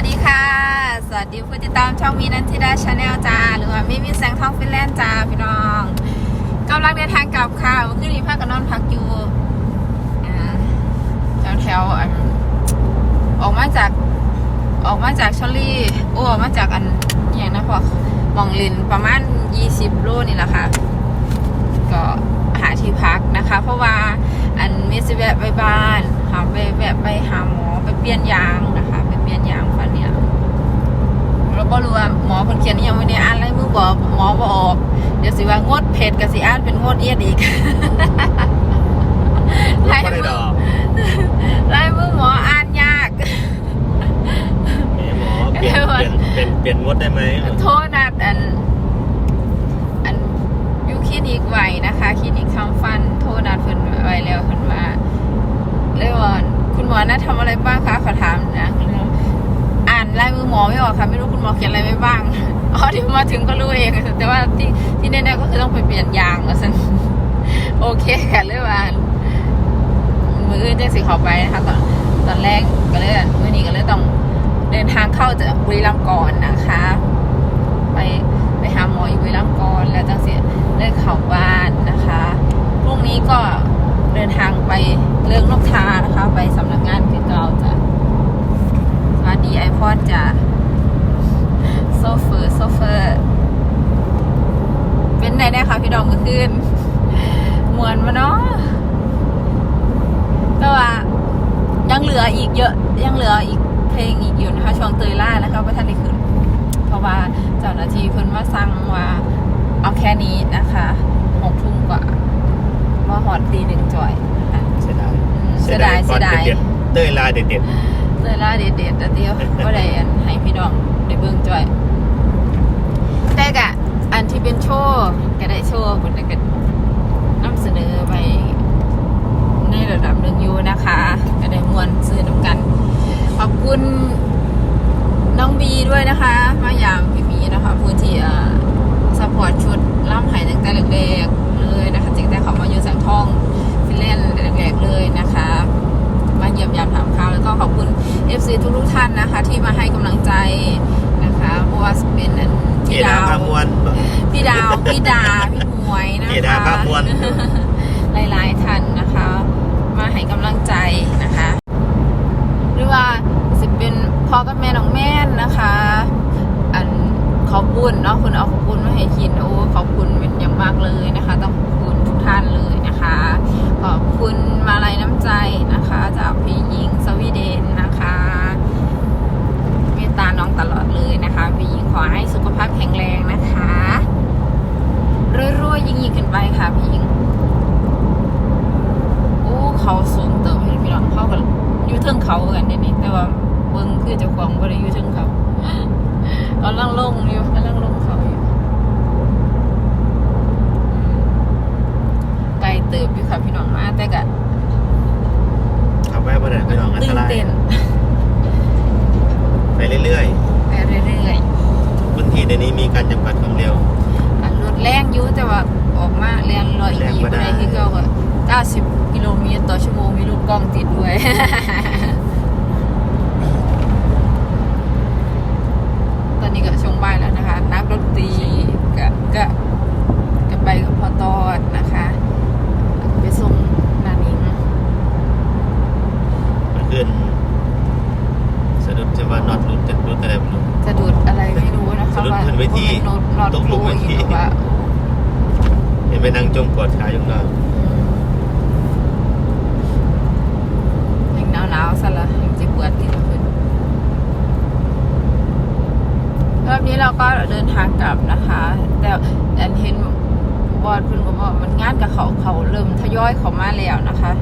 วัสดีค่ะ สวัสดีผู้ติดตามช่องมีนันทิดาชาแนลจ้า หรือว่ามิมีแสงทองฟินแลนด์จ้าพี่น้องกำลังเดินทางกลับค่ะเมื่อคืนนี้พักกันนอนพักอยู่แถวแถวอันออกมาจากออกมาจากชอลลี่โอ้ออกมาจากอันอย่างนะพอมองลินประมาณ 20 โลนี่แหละค่ะ ก็หาที่พักนะคะ เพราะว่าอันมิสแวะไปบ้านหาไปแวะไปหาหมอไปเปลี่ยนยางนะคะ ไปเปลี่ยนยาง ฟันเนี่ยเราก็รู้ว่าหมอคนเขียนยังไม่ได้อ่านลายมือบอกหมอบอกเดี๋ยวสิว่างดเผ็ดกับสิอ่านเป็นงดเอียดอีกลายไม่มืได้อดอกลายมือหมออ่านยากแม่หมอเปลี่ยนเปลี่ยนเป็นเปลี่ยนงดได้ไหมโทษนะอันอันอยูคลินิกไหวนะคะคลินิกทำฟันโทษนัดเพิ่นไว้แล้วเพิ่นว่าเลยว่าคุณหมอนัดทำอะไรบ้างคะขอถามนะอ่านลายมือหมอไม่ออกค่ะไม่รู้คุณหม อเขียนอะไรไว้บ้างอ๋อที่มาถึงก็รู้เอง แต่ว่าที่ที่แน่ๆก็คือต้องไปเปลี่ยนยางว่าสันโอเคค่ะเลยว่ามือจังสิขาไปนะคะตอนตอนแรกก็เลยมื่อนี้ก็เลยต้องเดินทางเข้าจากบุรีรัมย์ก่อนนะคะ ไปไปหาหมออยู่บุรีรัมย์ก่อนแล้วจังสิเลิกเข้าบ้านนะคะพรุ่งนี้ก็เดินทางไปเรื่องนกทานะคะ ไปสำนักงานคือเราจะสวัสดีไอพอดจะโซเฟอร์โซเฟอร์ เป็นไงได้ คะพี่ดองเมื่อคืนมวนมาเนาะแต่ว่ายังเหลืออีกเยอะ ยังเหลืออีกเพลงอีกอยู่นะคะช่วงเตยล่านะคะพระท่านได้ขึ้นเพราะว่าเจ้าหน้าที่เพิ่นมาสั่งว่าเอาแค่นี้นะคะหกทุ่มกว่าว่าหอดตีหนึ่งจ่อยนะคะเสียดายอืมเสียดายก่เสีอนยดายเด็ดๆเต้ยลาเด็ดเตยล่าเด็ดๆแต่เดียวก็ได้อันให้พี่น้องได้เบิ่งจ่อยแต่กะ อันที่เป็นโชว์ก็ได้โชว์คนก็นำเสนอไปในระดับหนึ่งอยู่นะคะ ก็ได้มวนซื้อน้ำกัน ขอบคุณน้องบีด้วยนะคะ มาอย่างพี่บีนะคะผู้ที่สปอร์ตชุดล่ำไห้ตั้งแต่เด็กๆเลยนะคะตั้งแต่เขามาอยู่แสงทองฟินแลนด์แรกๆเลยนะคะ มาเยี่ยมยามถามข่าวแล้วก็ขอบคุณ FC ทุกๆท่านนะคะ ที่มาให้กำลังใจนะคะเพราะว่าเป็นอันๆเจพี่ดาดาว พามวนพี่ดาวพี่ดาพี่หมวยนะคะเจดาพามวนหลายๆท่านนะคะ มาให้กำลังใจนะคะ หรือว่าสิเป็นพ่อกับแม่น้องแม่นนะคะ อันขอบคุณเนาะคุณเอาขอบคุณมาให้กินโอ้ขอบคุณเป็นอย่างมากเลยนะคะ ต้องขอบคุณทุกท่านเลยนะคะ ขอบคุณมาลัยน้ำใจนะคะ จากพี่หญิงสวีเดนนะคะเมตตาน้องตลอดเลยนะคะพี่หญิงขอให้สุขภาพแข็งแรงนะคะรวยๆยิ่งๆขึ้นไปค่ะพี่หญิง โอ้เขาสูงเติมอยู่พี่น้องเขากันอยู่เทิงเขากันเดี๋ยวนี้แต่ว่าเบิ้งคือเจ้าของบ่ได้อยู่เทิงเขา กำลังลงอยู่กำลังลงเขาอยู่อืมไกลเติบอยู่ค่ะพี่น้องมาแต่ก็ขับไปประเด็นไปลองอันตื่ตนรายเต้นไปเรื่อยไปเรื่อยๆพื้นที่ในนี้มีการจำกัดความเร็ว ๆอันรถแรงอยู่แต่ว่าออกมาแรงร้อยแรงยี่บ่บ่ได้ ได้ที่เก่าก็เก้าสิบกิโลเมตรต่อชั่วโมงมีลูกกล้องติดด้วย ต อนนี้ก็ช่วงบ่ายแล้วนะคะ นักดนตรีก็ก็ก็ไปกับพ่อตอดนะคะ ไปส่งนานิงมันขึ้นสะดุดจะว่านอดรุดจะรุดอะไรไม่รู้สะดุดอะไรไม่รู้นะคะสะดุดว่าขึ้นเวทีว่ามันนอดตกลงเวที หรือว่าเห็นไปนั่งจมปวดขาอยู่ข้างนอกยังหนาวหนาวๆซะละยังจะปวดที่ขึ้น รอบนี้เราก็เดินทางกลับนะคะ แต่อันเห็นบอดเพิ่นก็บอกมันงานกับเขาเขาเริ่มทยอยเขามาแล้วนะคะ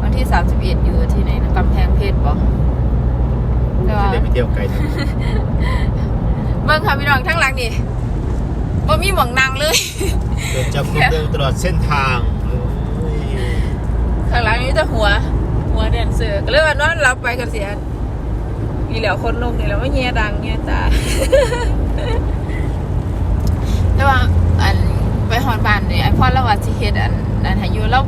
วันที่ 31 อยู่ที่ไหนนะกำแพงเพชรบอกแต่ว่าจะได้ไปเที่ยวไกลจังเบิ่งค่ะพี่น้องทั้งหลังนี่บ่มีหมองนางเลยโดนจับกุมเดินตลอดเส้นทางโอ้ยข้างหลังนี้จะหัว หัวแดนเซอร์ก็เลยว่านอนรับไปกันเสีย นี่แหล้วคนนกนี่แหล้วว่าเงียดังเงียตาแต่ว่าอันไปฮอดบ้านนี่ไอพ่อเราว่าสิเฮ็ดอันอันให้อยู่แล้ว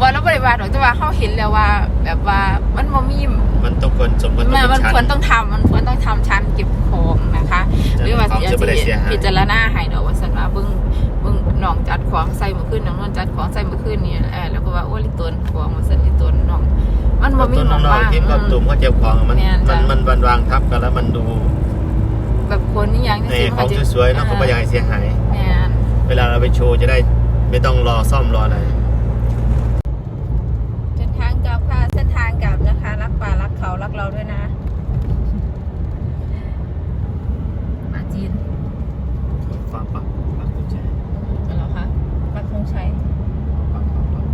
ว่าเราบริวารหรอกแต่ว่าเขาเห็นแล้วว่า แบบว่ามันบ่มี มันต้องควรสมควรต้องมันเป็มันนชั้นควรต้องทำมันควรต้องทำชั้นเก็บของนะคะ หรือว่าเขาจะไม่ได้เสียหาย พิจารณาให้ดอกว่าสันว่าเบิ่งเบิ่งน้องจัดของใส่มือขึ้นน้องนวลจัด นหมองน้องว่างๆที่ก็ตุ่มเขาเจ็บของมันแม่นมันจ้ะมันมันวางทับกันแล้วมันดู แบบคนนี่ยังในของสวยๆเนาะเขาไม่อยากให้เสียหายแม่นเวลาเราไปโชว์จะได้ไม่ต้องรอซ่อมรออะไรเส้นทางกลับค่ะเส้นทางกลับนะคะ รักป่ารักเขารักเราด้วยนะมาจีน ฝากปักปักกุญแจ เหรอคะปักธงชัย ปักปักปัก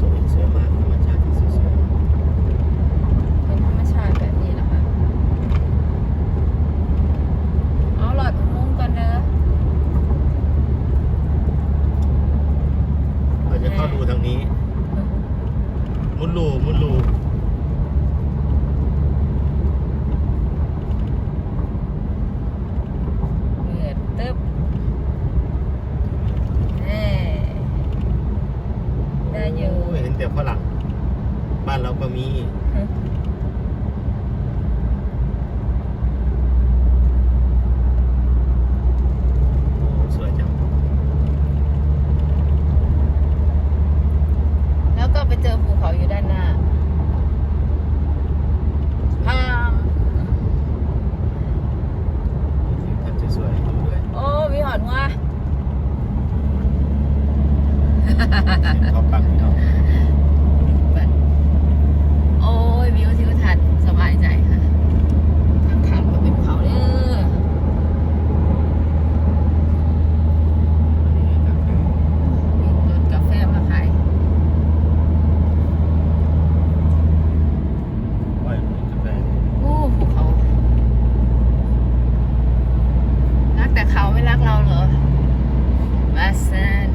สวยสวยมากธรรมชาติสวย เป็นธรรมชาติแบบนี้นะคะเอาหลอดอุโมงค์ก่อนเด้อ ๆเราจะเข้าดูทางนี้ มุดรูมุดรู เปิดตึ๊บเอ้ได้อยู่ โอ้ยเห็นแต่ฝรั่งบ้านเราก็มี โอ้สวยจัง แล้วก็ไปเจอภูเขาอยู่ด้านหน้าพาม ท่านสวยๆดูด้วย โอ้ มีหอดงัว เขาปักเนาะ โอ้ยวิวทิวทัศน์สบายใจค่ะทางขามก็เป็นภูเขาเด้อมีรถกาแฟมาขาย ปล่อยมันจะไป โอ้ภูเขา รักแต่เขาไม่รักเราเหรอมาเซน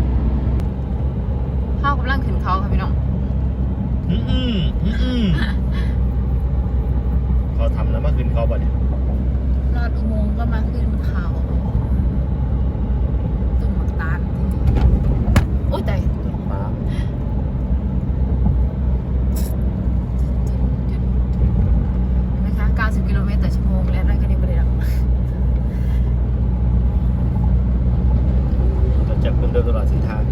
ข้าวกำลังขึ้นเขาค่ะพี่น้อง อืมอืมอืมอืมเขาทำแล้วเมื่อคืนเขาบ่เนี่ย ลอดอุโมงค์ก็มาขึ้นเขาตุ่มหมกตาลโอ้ยแต่ ต้นฟ้า นะคะ 90 กิโลเมตรต่อชั่วโมง แล้วนั่นก็นี่ไม่ได้หรอก เราจับคนเดินตลอดเส้นทาง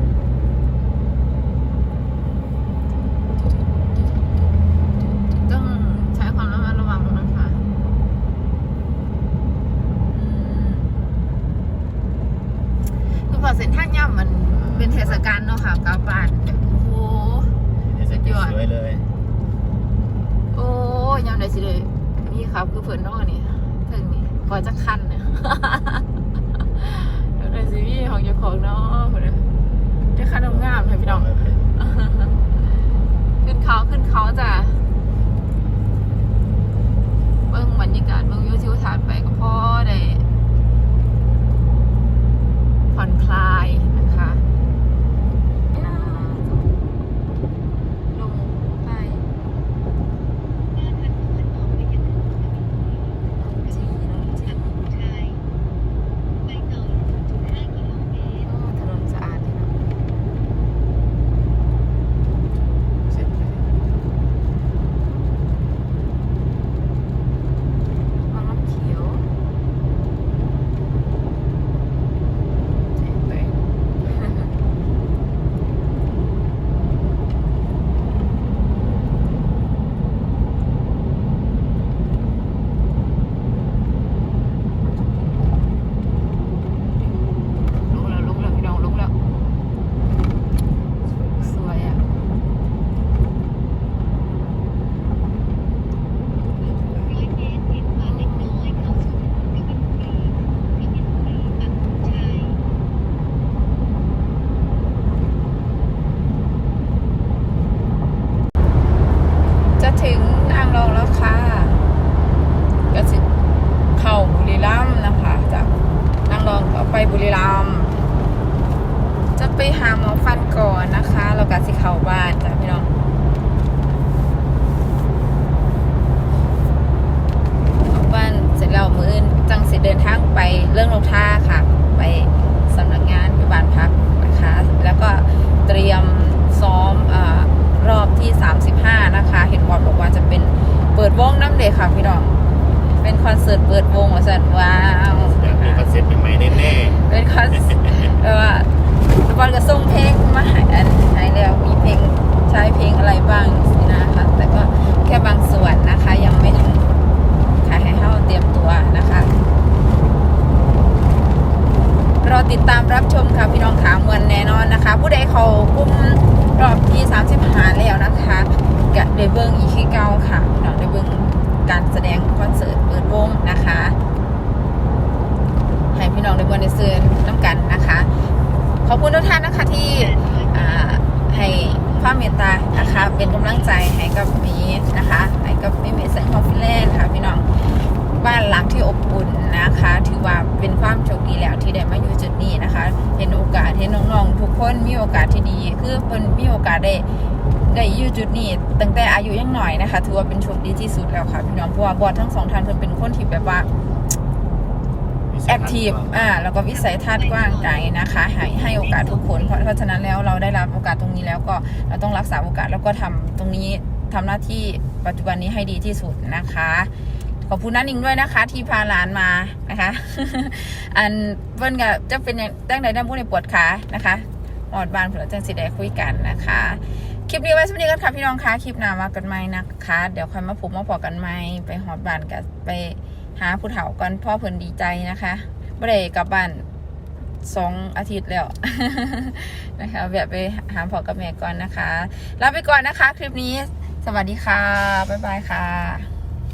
ต้องใช้ความระมัดระวังนะคะอืมคือพอเส้นทางย่ำมันเป็นเทศกาลเนาะค่ะกลับบ้านแบบโอ้โห สุดยอด สวยเลย โอ้ยยามใดสิเลยนี่ครับคือเพื่อนนอกนี่เพิ่งนี่พอจะคันเนี่ย ยามใดสิมีของ เจ้าของเนาะเพิ่นน่ะได้คันงามๆเลยพี่น้อง ขึ้นเขาขึ้นเขาจ้ะเบิ้งบรรยากาศเบิ้งวิวทิวทัศน์ไปก็พอได้ผ่อนคลาย ไปบุรีรัมย์จะไปหาหมอฟันก่อนนะคะ เรากะสิเข้าบ้านจ้ะพี่น้องเข้าบ้านเสร็จแล้วมืออจังสิเดินทางไปเรื่องลงท่าค่ะ ไปสำนักงานไปบาลพักนะคะ แล้วก็เตรียมซ้อมอรอบที่ 35 นะคะ เห็นบอลบอกว่าจะเป็นเปิดวงน้ำเด็กค่ะพี่น้องเป็นคอนเสิร์ตเปิดวงของสันว่า บอลก็ส่งเพลงมาให้อันให้แล้วมีเพลงใช้เพลงอะไรบ้างสินะคะแต่ก็แค่บางส่วนนะคะ ยังไม่ทั้งขายให้เฮาเตรียมตัวนะคะรอติดตามรับชมค่ะพี่น้องขามวนแน่นอนนะคะ ผู้ใดเขากลุ่มรอบที่30หาแล้วนะคะกะได้เบิ้งอีคือเกาค่ะพี่น้องได้เบิ้งการแสดงคอนเสิร์ตเปิดวงนะคะให้พี่น้องได้เบิ้งได้ซื้อน้ำกันนะคะ ขอบคุณทุกท่านนะคะที่ให้ความเมตตานะคะเป็นกำลังใจให้กับมีนะคะให้กับมีเมสเซนของฟินแลนด์ค่ะพี่น้องบ้านหลังที่อบอุ่นนะคะ ถือว่าเป็นความโชคดีแล้วที่ได้มาอยู่จุดนี้นะคะ เห็นโอกาสเห็นน้องๆทุกคนมีโอกาสที่ดี คือเพิ่นมีโอกาสได้ได้อยู่จุดนี้ตั้งแต่อายุยังหน่อยนะคะ ถือว่าเป็นโชคดีที่สุดแล้วค่ะพี่น้องเพราะว่าบอสทั้งสองท่านเพิ่นเป็นคนที่แบบว่า แอคทีฟอ่าแล้วก็วิสัยทัศน์กว้างไกลนะคะ ให้ให้โอกาสทุกคน เพราะเพราะฉะนั้นแล้วเราได้รับโอกาสตรงนี้แล้วก็เราต้องรักษาโอกาสแล้วก็ทำตรงนี้ทำหน้าที่ปัจจุบันนี้ให้ดีที่สุดนะคะขอบคุณนันนิงด้วยนะคะ ที่พาหลานมานะคะ อันเพิ่นกับจะเป็นอย่างตั้งใดได้พูดในปวดขานะคะหมอดบานเผื่อจังสิได้คุยกันนะคะ คลิปนี้ไว้สวัสดีกันค่ะพี่น้องคะคลิปหน้ามากันใหม่นะคะ เดี๋ยวค่อยมาพบมาพอกันใหม่ไปหอดบานกันไป หาผู้เฒ่ากันพ่อเพิ่นดีใจนะคะไม่ได้กลับบ้านสองอาทิตย์แล้วนะคะแบบไปหาพ่อกับแม่ก่อนนะคะลาไปก่อนนะคะ คลิปนี้สวัสดีค่ะ บ๊ายบายค่ะ